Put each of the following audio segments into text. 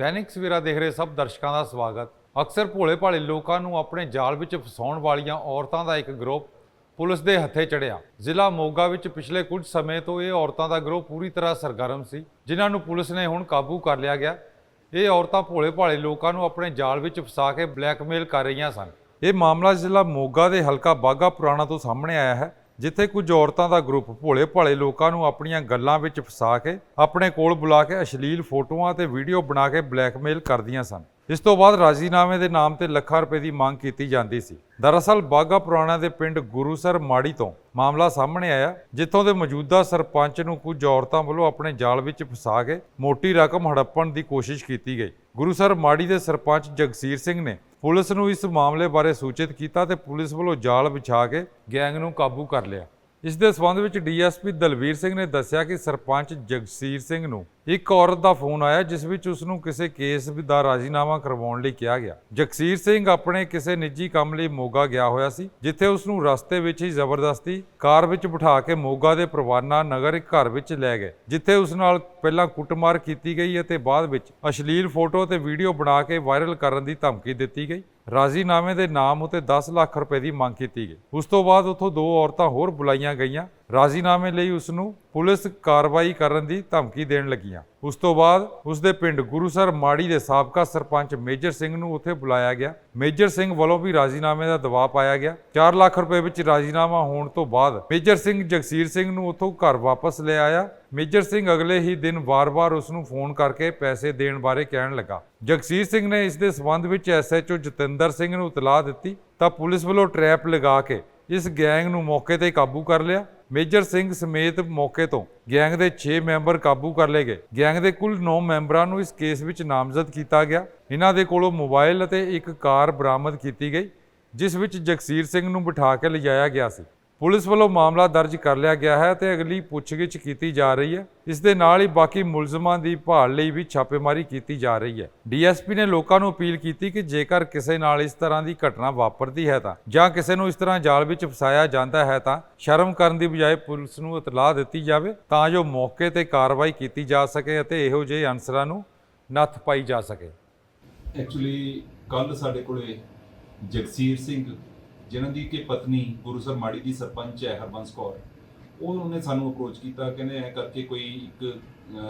ਦੈਨਿਕ ਸਵੇਰਾ ਦੇਖ ਰਹੇ ਸਭ ਦਰਸ਼ਕਾਂ ਦਾ ਸਵਾਗਤ। ਅਕਸਰ ਭੋਲੇ ਭਾਲੇ ਲੋਕਾਂ ਨੂੰ ਆਪਣੇ ਜਾਲ ਵਿੱਚ ਫਸਾਉਣ ਵਾਲੀਆਂ ਔਰਤਾਂ ਦਾ ਇੱਕ ਗਰੁੱਪ ਪੁਲਿਸ ਦੇ ਹੱਥੇ ਚੜਿਆ ਜ਼ਿਲ੍ਹਾ ਮੋਗਾ ਵਿੱਚ ਪਿਛਲੇ ਕੁਝ ਸਮੇਂ ਤੋਂ ਇਹ ਔਰਤਾਂ ਦਾ ਗਰੁੱਪ ਪੂਰੀ ਤਰ੍ਹਾਂ ਸਰਗਰਮ ਸੀ, ਜਿਨ੍ਹਾਂ ਨੂੰ ਪੁਲਿਸ ਨੇ ਹੁਣ ਕਾਬੂ ਕਰ ਲਿਆ ਗਿਆ। ਇਹ ਔਰਤਾਂ ਭੋਲੇ ਭਾਲੇ ਲੋਕਾਂ ਨੂੰ ਆਪਣੇ ਜਾਲ ਵਿੱਚ ਫਸਾ ਕੇ ਬਲੈਕਮੇਲ ਕਰ ਰਹੀਆਂ ਸਨ। ਇਹ ਮਾਮਲਾ ਜ਼ਿਲ੍ਹਾ ਮੋਗਾ ਦੇ ਹਲਕਾ ਬਾਗਾ ਪੁਰਾਣਾ ਤੋਂ ਸਾਹਮਣੇ ਆਇਆ ਹੈ। ਜਿੱਥੇ ਕੁਝ ਔਰਤਾਂ ਦਾ ਗਰੁੱਪ ਭੋਲੇ ਭਾਲੇ ਲੋਕਾਂ ਨੂੰ ਆਪਣੀਆਂ ਗੱਲਾਂ ਵਿੱਚ ਫਸਾ ਕੇ ਆਪਣੇ ਕੋਲ ਬੁਲਾ ਕੇ ਅਸ਼ਲੀਲ ਫੋਟੋਆਂ ਤੇ ਵੀਡੀਓ ਬਣਾ ਕੇ ਬਲੈਕਮੇਲ ਕਰਦੀਆਂ ਸਨ। ਇਸ ਤੋਂ ਬਾਅਦ ਰਾਜ਼ੀਨਾਮੇ ਦੇ ਨਾਮ ਤੇ ਲੱਖਾਂ ਰੁਪਏ ਦੀ ਮੰਗ ਕੀਤੀ ਜਾਂਦੀ ਸੀ। ਦਰਅਸਲ ਬਾਗਾ ਪੁਰਾਣਾ ਦੇ ਪਿੰਡ ਗੁਰੂਸਰ ਮਾੜੀ ਤੋਂ ਮਾਮਲਾ ਸਾਹਮਣੇ ਆਇਆ, ਜਿੱਥੋਂ ਦੇ ਮੌਜੂਦਾ ਸਰਪੰਚ ਨੂੰ ਕੁਝ ਔਰਤਾਂ ਵੱਲੋਂ ਆਪਣੇ ਜਾਲ ਵਿੱਚ ਫਸਾ ਕੇ ਮੋਟੀ ਰਕਮ ਹੜੱਪਣ ਦੀ ਕੋਸ਼ਿਸ਼ ਕੀਤੀ ਗਈ। ਗੁਰੂਸਰ ਮਾੜੀ ਦੇ ਸਰਪੰਚ ਜਗਸੀਰ ਸਿੰਘ ਨੇ ਪੁਲਿਸ ਨੂੰ ਇਸ ਮਾਮਲੇ ਬਾਰੇ ਸੂਚਿਤ ਕੀਤਾ ਤੇ ਪੁਲਿਸ ਵੱਲੋਂ ਜਾਲ ਵਿਛਾ ਕੇ ਗੈਂਗ ਨੂੰ ਕਾਬੂ ਕਰ ਲਿਆ। ਇਸ ਦੇ ਸਬੰਧ ਵਿੱਚ ਡੀਐਸਪੀ ਦਲਵੀਰ ਸਿੰਘ ਨੇ ਦੱਸਿਆ ਕਿ ਸਰਪੰਚ ਜਗਸੀਰ ਸਿੰਘ ਨੂੰ ਇੱਕ ਔਰਤ ਦਾ ਫੋਨ ਆਇਆ ਜਿਸ ਵਿੱਚ ਉਸ ਨੂੰ ਕਿਸੇ ਕੇਸ ਦਾ ਰਾਜ਼ੀਨਾਮਾ ਕਰਵਾਉਣ ਲਈ ਕਿਹਾ ਗਿਆ। ਜਗਸੀਰ ਸਿੰਘ ਆਪਣੇ ਕਿਸੇ ਨਿੱਜੀ ਕੰਮ ਲਈ ਮੋਗਾ ਗਿਆ ਹੋਇਆ ਸੀ, ਜਿੱਥੇ ਉਸ ਨੂੰ ਰਸਤੇ ਵਿੱਚ ਹੀ ਜ਼ਬਰਦਸਤੀ ਕਾਰ ਵਿੱਚ ਬਿਠਾ ਕੇ ਮੋਗਾ ਦੇ ਪ੍ਰਵਾਨਾ ਨਗਰ ਇੱਕ ਘਰ ਵਿੱਚ ਲੈ ਗਏ, ਜਿੱਥੇ ਉਸ ਨਾਲ ਪਹਿਲਾਂ ਕੁੱਟਮਾਰ ਕੀਤੀ ਗਈ ਅਤੇ ਬਾਅਦ ਵਿੱਚ ਅਸ਼ਲੀਲ ਫੋਟੋ ਤੇ ਵੀਡੀਓ ਬਣਾ ਕੇ ਵਾਇਰਲ ਕਰਨ ਦੀ ਧਮਕੀ ਦਿੱਤੀ ਗਈ। ਰਾਜ਼ੀਨਾਮੇ ਦੇ ਨਾਮ ਉਤੇ 10 ਲੱਖ ਰੁਪਏ ਦੀ ਮੰਗ ਕੀਤੀ ਗਈ। ਉਸ ਤੋਂ ਬਾਅਦ ਉੱਥੋਂ ਦੋ ਔਰਤਾਂ ਹੋਰ ਬੁਲਾਈਆਂ ਗਈਆਂ ਰਾਜ਼ੀਨਾਮੇ ਲਈ ਉਸ ਨੂੰ ਪੁਲਿਸ ਕਾਰਵਾਈ ਕਰਨ ਦੀ ਧਮਕੀ ਦੇਣ ਲੱਗੀਆਂ। ਉਸ ਤੋਂ ਬਾਅਦ ਉਸ ਦੇ ਪਿੰਡ ਗੁਰੂਸਰ ਮਾੜੀ ਦੇ ਸਾਬਕਾ ਸਰਪੰਚ ਮੇਜਰ ਸਿੰਘ ਨੂੰ ਉੱਥੇ ਬੁਲਾਇਆ ਗਿਆ। ਮੇਜਰ ਸਿੰਘ ਵੱਲੋਂ ਵੀ ਰਾਜ਼ੀਨਾਮੇ ਦਾ ਦਬਾਅ ਪਾਇਆ ਗਿਆ। 4 ਲੱਖ ਰੁਪਏ ਵਿੱਚ ਰਾਜ਼ੀਨਾਮਾ ਹੋਣ ਤੋਂ ਬਾਅਦ ਮੇਜਰ ਸਿੰਘ ਜਗਸੀਰ ਸਿੰਘ ਨੂੰ ਉੱਥੋਂ ਘਰ ਵਾਪਸ ਲੈ ਆਇਆ। ਮੇਜਰ ਸਿੰਘ ਅਗਲੇ ਹੀ ਦਿਨ ਵਾਰ-ਵਾਰ ਉਸ ਨੂੰ ਫੋਨ ਕਰਕੇ ਪੈਸੇ ਦੇਣ ਬਾਰੇ ਕਹਿਣ ਲੱਗਾ। ਜਗਸੀਰ ਸਿੰਘ ਨੇ ਇਸ ਦੇ ਸਬੰਧ ਵਿੱਚ ਐਸਐਚਓ ਜਤਿੰਦਰ ਸਿੰਘ ਨੂੰ ਇਤਲਾਹ ਦਿੱਤੀ ਤਾਂ ਪੁਲਿਸ ਵੱਲੋਂ ਟਰੈਪ ਲਗਾ ਕੇ ਇਸ ਗੈਂਗ ਨੂੰ ਮੌਕੇ ਤੇ ਕਾਬੂ ਕਰ ਲਿਆ। ਮੇਜਰ ਸਿੰਘ ਸਮੇਤ ਮੌਕੇ ਤੋਂ ਗੈਂਗ ਦੇ 6 ਮੈਂਬਰ ਕਾਬੂ ਕਰ ਲਏ ਗਏ। ਗੈਂਗ ਦੇ ਕੁੱਲ 9 ਮੈਂਬਰਾਂ ਨੂੰ ਇਸ ਕੇਸ ਵਿੱਚ ਨਾਮਜ਼ਦ ਕੀਤਾ ਗਿਆ। ਇਹਨਾਂ ਦੇ ਕੋਲੋਂ ਮੋਬਾਈਲ ਅਤੇ ਇੱਕ ਕਾਰ ਬਰਾਮਦ ਕੀਤੀ ਗਈ, ਜਿਸ ਵਿੱਚ ਜਗਸੀਰ ਸਿੰਘ ਨੂੰ ਬਿਠਾ ਕੇ ਲਿਜਾਇਆ ਗਿਆ ਸੀ। ਪੁਲਿਸ ਵੱਲੋਂ ਮਾਮਲਾ ਦਰਜ ਕਰ ਲਿਆ ਗਿਆ ਹੈ ਤੇ ਅਗਲੀ ਪੁੱਛਗਿੱਛ ਕੀਤੀ ਜਾ ਰਹੀ ਹੈ। ਇਸ ਦੇ ਨਾਲ ਹੀ ਬਾਕੀ ਮੁਲਜ਼ਮਾਂ ਦੀ ਭਾਲ ਲਈ ਵੀ ਛਾਪੇਮਾਰੀ ਕੀਤੀ ਜਾ ਰਹੀ ਹੈ। ਡੀਐਸਪੀ ਨੇ ਲੋਕਾਂ ਨੂੰ ਅਪੀਲ ਕੀਤੀ ਕਿ ਜੇਕਰ ਕਿਸੇ ਨਾਲ ਇਸ ਤਰ੍ਹਾਂ ਦੀ ਘਟਨਾ ਵਾਪਰਦੀ ਹੈ ਤਾਂ, ਜਾਂ ਕਿਸੇ ਨੂੰ ਇਸ ਤਰ੍ਹਾਂ ਜਾਲ ਵਿੱਚ ਫਸਾਇਆ ਜਾਂਦਾ ਹੈ ਤਾਂ ਸ਼ਰਮ ਕਰਨ ਦੀ ਬਜਾਏ ਪੁਲਿਸ ਨੂੰ ਇਤਲਾਹ ਦਿੱਤੀ ਜਾਵੇ ਤਾਂ ਜੋ ਮੌਕੇ ਤੇ ਕਾਰਵਾਈ ਕੀਤੀ ਜਾ ਸਕੇ ਅਤੇ ਇਹੋ ਜਿਹੇ ਅਨਸਰਾਂ ਨੂੰ ਨੱਥ ਪਾਈ ਜਾ ਸਕੇ। ਐਕਚੁਅਲੀ ਕੱਲ ਸਾਡੇ ਕੋਲੇ ਜਗਸੀਰ ਸਿੰਘ ਜਿਨ੍ਹਾਂ ਦੀ ਕਿ ਪਤਨੀ ਗੁਰੂਸਰ ਮਾੜੀ ਦੀ ਸਰਪੰਚ ਹੈ ਹਰਬੰਸ ਕੌਰ ਉਹ ਉਹਨੇ ਸਾਨੂੰ ਅਪਰੋਚ ਕੀਤਾ ਕਹਿੰਦੇ ਐ ਕਰਕੇ ਕੋਈ ਇੱਕ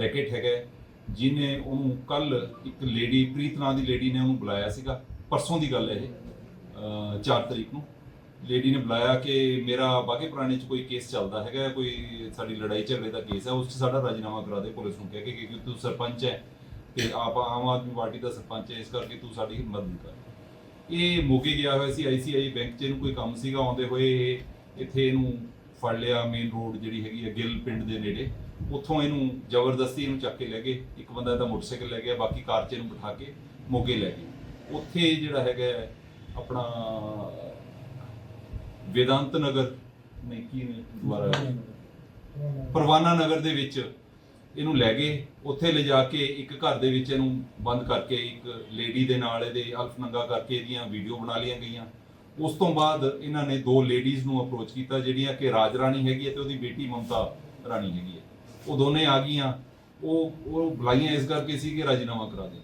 ਰੈਕੇਟ ਹੈਗਾ ਹੈ, ਜਿਹਨੇ ਉਹਨੂੰ ਕੱਲ ਇੱਕ ਲੇਡੀ ਪ੍ਰੀਤ ਨਾਂ ਦੀ ਲੇਡੀ ਨੇ ਉਹਨੂੰ ਬੁਲਾਇਆ ਸੀਗਾ ਪਰਸੋਂ ਦੀ ਗੱਲ ਹੈ ਇਹ 4 ਤਰੀਕ ਨੂੰ। ਲੇਡੀ ਨੇ ਬੁਲਾਇਆ ਕਿ ਮੇਰਾ ਬਾਗੇ ਪੁਰਾਣੇ ਚ ਕੋਈ ਕੇਸ ਚੱਲਦਾ ਹੈਗਾ ਕੋਈ ਸਾਡੀ ਲੜਾਈ ਝਗੜੇ ਦਾ ਕੇਸ ਹੈ ਉਸ 'ਚ ਸਾਡਾ ਰਾਜੀਨਾਮਾ ਕਰਾ ਦੇ ਪੁਲਿਸ ਨੂੰ ਕਹਿ ਕੇ ਕਿ ਤੂੰ ਸਰਪੰਚ ਹੈ ਤੇ ਆਪ ਆਮ ਆਦਮੀ ਪਾਰਟੀ ਦਾ ਸਰਪੰਚ ਹੈ ਇਸ ਕਰਕੇ ਤੂੰ ਸਾਡੀ ਮਦਦ ਕਰ। ਇਹ ਮੋਗੇ ਗਿਆ ਹੋਇਆ ਸੀ ਆਈਸੀਆਈ ਬੈਂਕ 'ਚ ਇਹਨੂੰ ਕੋਈ ਕੰਮ ਸੀਗਾ ਆਉਂਦੇ ਹੋਏ ਇਹ ਇੱਥੇ ਇਹਨੂੰ ਫੜ ਲਿਆ ਮੇਨ ਰੋਡ ਜਿਹੜੀ ਹੈਗੀ ਹੈ ਗਿੱਲ ਪਿੰਡ ਦੇ ਨੇੜੇ। ਉੱਥੋਂ ਇਹਨੂੰ ਜ਼ਬਰਦਸਤੀ ਇਹਨੂੰ ਚੱਕ ਕੇ ਲੈ ਗਏ ਇੱਕ ਬੰਦਾ ਇਹਦਾ ਮੋਟਰਸਾਈਕਲ ਲੈ ਗਿਆ ਬਾਕੀ ਕਾਰ 'ਚ ਇਹਨੂੰ ਬਿਠਾ ਕੇ ਮੋਗੇ ਲੈ ਗਏ। ਉੱਥੇ ਜਿਹੜਾ ਹੈਗਾ ਆਪਣਾ ਵੇਦਾਂਤ ਨਗਰ ਨਹੀਂ ਕੀ ਨੇ ਦੁਬਾਰਾ ਪਰਵਾਨਾ ਨਗਰ ਦੇ ਵਿੱਚ ਇਹਨੂੰ ਲੈ ਗਏ ਉੱਥੇ ਲਿਜਾ ਕੇ ਇੱਕ ਘਰ ਦੇ ਵਿੱਚ ਇਹਨੂੰ ਬੰਦ ਕਰਕੇ ਇੱਕ ਲੇਡੀ ਦੇ ਨਾਲ ਇਹਦੇ ਅਲਫ ਨੰਗਾ ਕਰਕੇ ਇਹਦੀਆਂ ਵੀਡੀਓ ਬਣਾ ਲਈਆਂ ਗਈਆਂ। ਉਸ ਤੋਂ ਬਾਅਦ ਇਹਨਾਂ ਨੇ ਦੋ ਲੇਡੀਜ਼ ਨੂੰ ਅਪਰੋਚ ਕੀਤਾ ਜਿਹੜੀਆਂ ਕਿ ਰਾਜ ਰਾਣੀ ਹੈਗੀ ਹੈ ਤੇ ਉਹਦੀ ਬੇਟੀ ਮਮਤਾ ਰਾਣੀ ਹੈਗੀ ਹੈ। ਉਹ ਦੋਨੇ ਆ ਗਈਆਂ। ਉਹ ਉਹ ਬੁਲਾਈਆਂ ਇਸ ਕਰਕੇ ਸੀ ਕਿ ਰਾਜੀਨਾਮਾ ਕਰਾ ਦੇ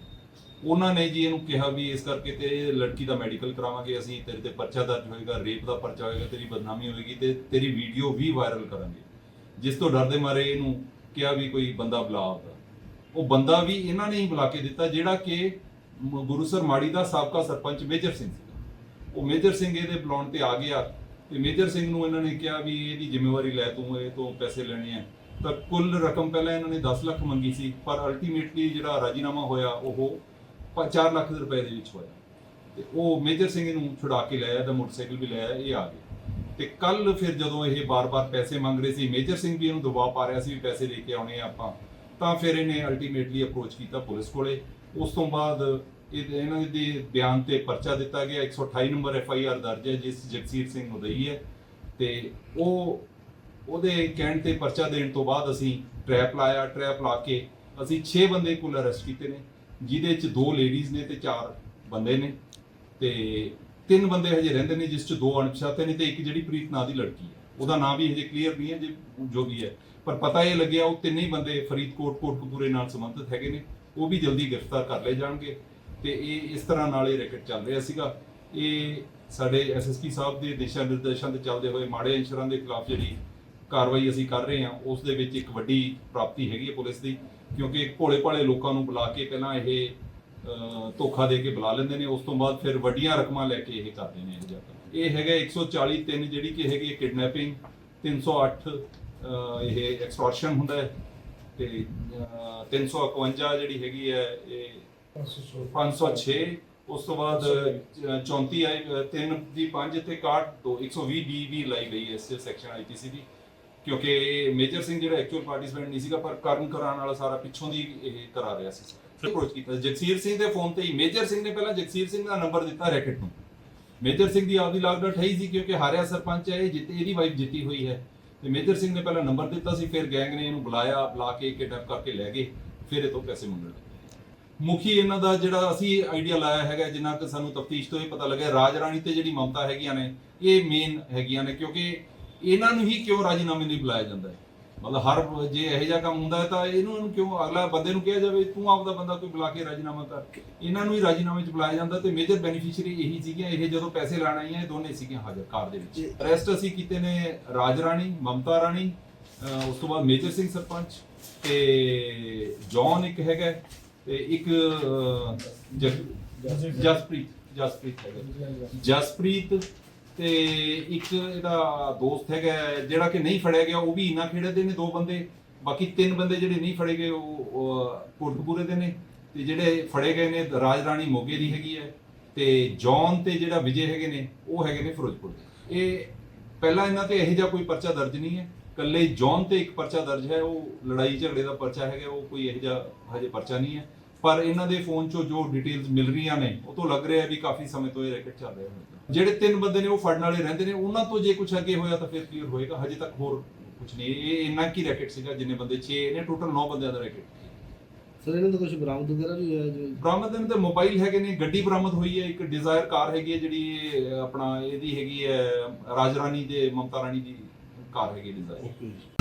ਉਹਨਾਂ ਨੇ ਜੀ ਇਹਨੂੰ ਕਿਹਾ ਵੀ ਇਸ ਕਰਕੇ ਤੇ ਲੜਕੀ ਦਾ ਮੈਡੀਕਲ ਕਰਾਵਾਂਗੇ, ਅਸੀਂ ਤੇਰੇ ਤੇ ਪਰਚਾ ਦਰਜ ਹੋਏਗਾ ਰੇਪ ਦਾ ਪਰਚਾ ਹੋਏਗਾ, ਤੇਰੀ ਬਦਨਾਮੀ ਹੋਏਗੀ ਤੇ ਤੇਰੀ ਵੀਡੀਓ ਵੀ ਵਾਇਰਲ ਕਰਾਂਗੇ। ਜਿਸ ਤੋਂ ਡਰਦੇ ਮਾਰੇ ਇਹਨੂੰ ਕਿਹਾ ਵੀ ਕੋਈ ਬੰਦਾ ਬੁਲਾ ਆਉਂਦਾ। ਉਹ ਬੰਦਾ ਵੀ ਇਹਨਾਂ ਨੇ ਹੀ ਬੁਲਾ ਕੇ ਦਿੱਤਾ, ਜਿਹੜਾ ਕਿ ਗੁਰੂਸਰ ਮਾੜੀ ਦਾ ਸਾਬਕਾ ਸਰਪੰਚ ਮੇਜਰ ਸਿੰਘ ਸੀ ਉਹ ਮੇਜਰ ਸਿੰਘ ਇਹਦੇ ਬੁਲਾਉਣ ਤੇ ਆ ਗਿਆ ਤੇ ਮੇਜਰ ਸਿੰਘ ਨੂੰ ਇਹਨਾਂ ਨੇ ਕਿਹਾ ਵੀ ਇਹਦੀ ਜ਼ਿੰਮੇਵਾਰੀ ਲੈ ਤੂੰ, ਇਹ ਤੋਂ ਪੈਸੇ ਲੈਣੇ ਆ। ਤਾਂ ਕੁੱਲ ਰਕਮ ਪਹਿਲਾਂ ਇਹਨਾਂ ਨੇ 10 ਲੱਖ ਮੰਗੀ ਸੀ, ਪਰ ਅਲਟੀਮੇਟਲੀ ਜਿਹੜਾ ਰਾਜੀਨਾਮਾ ਹੋਇਆ, ਉਹ 4 ਲੱਖ ਰੁਪਏ ਦੇ ਵਿੱਚ ਹੋਇਆ। ਤੇ ਉਹ ਮੇਜਰ ਸਿੰਘ ਨੂੰ ਛੁਡਾ ਕੇ ਲਿਆਇਆ ਤਾਂ ਮੋਟਰਸਾਈਕਲ ਵੀ ਲਿਆਇਆ ਇਹ ਆ ਗਿਆ। ਤੇ ਕੱਲ ਫਿਰ ਜਦੋਂ ਇਹ ਬਾਰ-ਬਾਰ ਪੈਸੇ ਮੰਗ ਰਹੇ ਸੀ, ਮੇਜਰ ਸਿੰਘ ਵੀ ਇਹਨੂੰ ਦਬਾਅ ਪਾ ਰਿਹਾ ਸੀ ਵੀ ਪੈਸੇ ਲੈ ਕੇ ਆਉਣੇ ਆ ਆਪਾਂ, ਤਾਂ ਫਿਰ ਇਹਨੇ ਅਲਟੀਮੇਟਲੀ ਅਪਰੋਚ ਕੀਤਾ ਪੁਲਿਸ ਕੋਲੇ। ਉਸ ਤੋਂ ਬਾਅਦ ਇਹ ਇਹਨਾਂ ਦੇ ਬਿਆਨ ਤੇ ਪਰਚਾ ਦਿੱਤਾ ਗਿਆ। 128 ਨੰਬਰ ਐਫ ਆਈ ਆਰ ਦਰਜ ਹੈ, ਜਿਸ ਜਗਸੀਰ ਸਿੰਘ ਉਦਈ ਹੈ। ਤੇ ਉਹ, ਉਹਦੇ ਕਹਿਣ ਤੇ ਪਰਚਾ ਦੇਣ ਤੋਂ ਬਾਅਦ ਅਸੀਂ ਟ੍ਰੈਪ ਲਾਇਆ ਟ੍ਰੈਪ ਲਾ ਕੇ ਅਸੀਂ 6 ਬੰਦੇ ਕੁੱਲ ਅਰੈਸਟ ਕੀਤੇ ਨੇ, ਜਿਹਦੇ ਚ ਦੋ ਲੇਡੀਜ਼ ਨੇ ਤੇ ਚਾਰ ਬੰਦੇ ਨੇ। ਤੇ ਤਿੰਨ ਬੰਦੇ ਹਜੇ ਰਹਿੰਦੇ ਨੇ, ਜਿਸ ਚ ਦੋ ਅਣਪਛਾਤੇ ਨੇ ਤੇ ਇੱਕ ਜਿਹੜੀ ਪ੍ਰੀਤ ਨਾਂ ਦੀ ਲੜਕੀ ਹੈ। ਉਹਦਾ ਨਾਂ ਵੀ ਹਜੇ ਕਲੀਅਰ ਨਹੀਂ ਹੈ, ਜੇ ਜੋ ਵੀ ਹੈ। ਪਰ ਪਤਾ ਇਹ ਲੱਗਿਆ ਉਹ ਤਿੰਨੇ ਹੀ ਬੰਦੇ ਫਰੀਦਕੋਟ, ਕੋਟਕਪੂਰੇ ਨਾਲ ਸੰਬੰਧਿਤ ਹੈਗੇ ਨੇ। ਉਹ ਵੀ ਜਲਦੀ ਗ੍ਰਿਫਤਾਰ ਕਰ ਲਏ ਜਾਣਗੇ ਤੇ ਇਹ ਇਸ ਤਰ੍ਹਾਂ ਨਾਲ ਇਹ ਰੈਕਟ ਚੱਲ ਰਿਹਾ ਸੀਗਾ। ਇਹ ਸਾਡੇ ਐਸਐਸਪੀ ਸਾਹਿਬ ਦੇ ਦਿਸ਼ਾ ਨਿਰਦੇਸ਼ਾਂ ਦੇ ਚੱਲਦੇ ਹੋਏ ਮਾੜੇ ਅੰਸ਼ਰਾਂ ਦੇ ਖਿਲਾਫ ਜਿਹੜੀ ਕਾਰਵਾਈ ਅਸੀਂ ਕਰ ਰਹੇ ਹਾਂ, ਉਸ ਦੇ ਵਿੱਚ ਇੱਕ ਵੱਡੀ ਪ੍ਰਾਪਤੀ ਹੈਗੀ ਹੈ ਪੁਲਿਸ ਦੀ, ਕਿਉਂਕਿ ਭੋਲੇ ਭਾਲੇ ਲੋਕਾਂ ਨੂੰ ਬੁਲਾ ਕੇ ਪਹਿਲਾਂ ਇਹ ਧੋਖਾ ਦੇ ਕੇ ਬੁਲਾ ਲੈਂਦੇ ਨੇ। ਉਸ ਤੋਂ ਬਾਅਦ ਫਿਰ ਵੱਡੀਆਂ ਰਕਮਾਂ ਲੈ ਕੇ ਇਹ ਕਰਦੇ ਨੇ ਇਹ ਕੰਮ। ਇਹ ਹੈਗਾ 140 3 ਜਿਹੜੀ ਕਿ ਹੈਗੀ ਕਿਡਨੈਪਿੰਗ 308 ਅਹ, ਇਹ ਐਕਸਟੋਰਸ਼ਨ ਹੁੰਦਾ ਹੈ ਤੇ ਅਹ, 351 ਜਿਹੜੀ ਹੈਗੀ ਹੈ ਇਹ 506 ਉਸ ਤੋਂ ਬਾਅਦ ਅਹ, 34 ਆਈ 3 ਦੀ 5 ਤੇ 61 2 120 ਬੀ ਵੀ ਲਾਈ ਗਈ ਹੈ ਇਸ ਸੈਕਸ਼ਨ ਆਈਪੀਸੀ ਦੀ। ਕਿਉਂਕਿ ਮੇਜਰ ਸਿੰਘ ਜਿਹੜਾ ਐਕਚੁਅਲ ਪਾਰਟਿਸਪੈਂਟ ਨਹੀਂ ਸੀਗਾ ਪਰ ਕਰਨ ਕਰਾਉਣ ਵਾਲਾ ਸਾਰਾ ਪਿੱਛੋਂ ਦੀ ਇਹ ਕਰਾ ਰਿਹਾ ਸੀ। ਅਪਰੋਚ ਕੀਤਾ। ਜਗਸੀਰ ਸਿੰਘ ਦੇ ਫੋਨ ਤੇ ਹੀ, ਮੇਜਰ ਸਿੰਘ ਨੇ ਪਹਿਲਾਂ ਜਗਸੀਰ ਸਿੰਘ ਦਾ ਨੰਬਰ ਦਿੱਤਾ ਰੈਕਟ ਨੂੰ। ਮੇਜਰ ਸਿੰਘ ਦੀ ਆਪਦੀ ਲਾਗਡਟ ਹੈ ਸੀ ਕਿਉਂਕਿ ਹਾਰਿਆ ਸਰਪੰਚ ਹੈ, ਇਹ ਜਿੱਤੇ ਇਹਦੀ ਵਾਈਫ ਜਿੱਤੀ ਹੋਈ ਹੈ। ਤੇ ਮੇਜਰ ਸਿੰਘ ਨੇ ਪਹਿਲਾਂ ਨੰਬਰ ਦਿੱਤਾ ਸੀ, ਫਿਰ ਗੈਂਗ ਨੇ ਇਹਨੂੰ ਬੁਲਾਇਆ, ਬੁਲਾ ਕੇ ਕਿਡਨੈਪ ਕਰਕੇ ਲੈ ਗਏ, ਫਿਰ ਇਹ ਤੋਂ ਪੈਸੇ ਮੰਗਣ ਮੁਖੀ ਇਹਨਾਂ ਦਾ ਜਿਹੜਾ ਅਸੀਂ ਆਈਡੀਆ ਲਾਇਆ ਹੈਗਾ, ਜਿੰਨਾ ਕਿ ਸਾਨੂੰ ਤਫਤੀਸ਼ ਤੋਂ ਇਹ ਪਤਾ ਲੱਗਿਆ ਰਾਜ ਰਾਣੀ ਤੇ ਜਿਹੜੀ ਮਮਤਾ ਹੈਗੀਆਂ ਨੇ, ਇਹ ਮੇਨ ਹੈਗੀਆਂ ਨੇ, ਕਿਉਂਕਿ ਇਹਨਾਂ ਨੂੰ ਹੀ ਕਿਉਂ ਰਾਜੀਨਾਮੇ ਲਈ ਬੁਲਾਇਆ ਜਾਂਦਾ ਹੈ? ਮਤਲਬ ਹਰ ਜੇ ਇਹੋ ਜਿਹਾ ਕੰਮ ਹੁੰਦਾ ਹੈ ਤਾਂ ਇਹਨੂੰ ਇਹਨੂੰ ਕਿਉਂ ਅਗਲਾ ਬੰਦੇ ਨੂੰ ਕਿਹਾ ਜਾਵੇ ਤੂੰ ਆਪਦਾ ਬੰਦਾ ਕੋਈ ਬੁਲਾ ਕੇ ਰਾਜੀਨਾਮਾ ਕਰ। ਇਹਨਾਂ ਨੂੰ ਹੀ ਰਾਜੀਨਾਮੇ 'ਚ ਬੁਲਾਇਆ ਜਾਂਦਾ ਤੇ ਮੇਜਰ ਬੈਨੀਫੀਸ਼ੀਅਰੀ ਇਹੀ ਸੀਗੀਆਂ ਇਹ ਜਦੋਂ ਪੈਸੇ ਲੈਣ ਆਈਆਂ ਇਹ ਦੋਨੇ ਸੀਗੀਆਂ ਹਾਜ਼ਰ ਕਾਰ ਦੇ ਵਿੱਚ। ਅਰੈਸਟ ਅਸੀਂ ਕੀਤੇ ਨੇ ਰਾਜ ਰਾਣੀ ਮਮਤਾ ਰਾਣੀ ਉਸ ਤੋਂ ਬਾਅਦ ਮੇਜਰ ਸਿੰਘ ਸਰਪੰਚ ਤੇ ਜੌਨ ਇੱਕ ਹੈਗਾ ਤੇ ਇੱਕ ਜਸਪ੍ਰੀਤ ਜਸਪ੍ਰੀਤ ਹੈਗਾ। ਜਸਪ੍ਰੀਤ ਤੇ ਇੱਕ ਇਹਦਾ ਦੋਸਤ ਹੈਗਾ ਜਿਹੜਾ ਕਿ ਨਹੀਂ ਫੜਿਆ ਗਿਆ, ਉਹ ਵੀ ਇਨਾ ਖੇੜੇ ਦੇ ਨੇ ਦੋ ਬੰਦੇ। ਬਾਕੀ ਤਿੰਨ ਬੰਦੇ ਜਿਹੜੇ ਨਹੀਂ ਫੜੇ ਗਏ, ਉਹ ਉਹ ਕੋਟਕਪੂਰੇ ਦੇ ਨੇ। ਤੇ ਜਿਹੜੇ ਫੜੇ ਗਏ ਨੇ ਰਾਜ ਰਾਣੀ ਮੋਗੇ ਦੀ ਹੈਗੀ ਹੈ ਤੇ ਜੌਨ ਤੇ ਜਿਹੜਾ ਵਿਜੇ ਹੈਗੇ ਨੇ, ਉਹ ਹੈਗੇ ਨੇ ਫਿਰੋਜ਼ਪੁਰ ਦੇ। ਇਹ ਪਹਿਲਾਂ ਇਹਨਾਂ ਤੇ ਇਹੋ ਜਿਹਾ ਕੋਈ ਪਰਚਾ ਦਰਜ ਨਹੀਂ ਹੈ। ਕੱਲੇ ਜੌਨ ਤੇ ਇੱਕ ਪਰਚਾ ਦਰਜ ਹੈ, ਉਹ ਲੜਾਈ ਝਗੜੇ ਦਾ ਪਰਚਾ ਹੈਗਾ, ਉਹ ਕੋਈ ਇਹੋ ਜਿਹਾ ਹਜੇ ਪਰਚਾ ਨਹੀਂ ਹੈ। ਪਰ ਇਹਨਾਂ ਦੇ ਫੋਨ 'ਚੋਂ ਜੋ ਡਿਟੇਲਸ ਮਿਲ ਰਹੀਆਂ ਨੇ, ਉਹ ਤੋਂ ਲੱਗ ਰਿਹਾ ਵੀ ਕਾਫੀ ਸਮੇਂ ਤੋਂ ਇਹ ਰੈਕਟ ਚੱਲ ਰਿਹਾ ਹੈ। ਜਿਹੜੇ ਤਿੰਨ ਬੰਦੇ ਨੇ ਉਹ ਫੜਨ ਵਾਲੇ ਰਹਿੰਦੇ ਨੇ ਉਹਨਾਂ ਤੋਂ ਜੇ ਕੁਝ ਅੱਗੇ ਹੋਇਆ ਤਾਂ ਫਿਰ ਕਲੀਅਰ ਹੋਏਗਾ ਹਜੇ ਤੱਕ ਹੋਰ ਕੁਝ ਨਹੀਂ। ਇਹ ਇੰਨਾ ਕੀ ਰੈਕਟ ਸੀਗਾ ਜਿੰਨੇ ਬੰਦੇ 6 ਨੇ ਟੋਟਲ 9 ਬੰਦਿਆਂ ਦਾ ਰੈਕਟ ਸਰ ਇਹਨਾਂ ਦਾ ਕੁਝ ਬਰਾਮਦ ਵਗੈਰਾ ਵੀ ਹੋਇਆ ਜੋ ਬਰਾਮਦ ਇਹਨਾਂ ਦੇ ਮੋਬਾਈਲ ਹੈਗੇ ਨੇ ਗੱਡੀ ਬਰਾਮਦ ਹੋਈ ਹੈ ਇੱਕ ਡਿਜ਼ਾਇਰ ਕਾਰ ਹੈਗੀ ਹੈ ਜਿਹੜੀ ਆਪਣਾ ਇਹਦੀ ਹੈਗੀ ਹੈ ਰਾਜ ਰਾਣੀ ਤੇ ਮਮਤਾ ਰਾਣੀ ਦੀ ਕਾਰ ਹੈਗੀ ਡਿਜ਼ਾਇਰ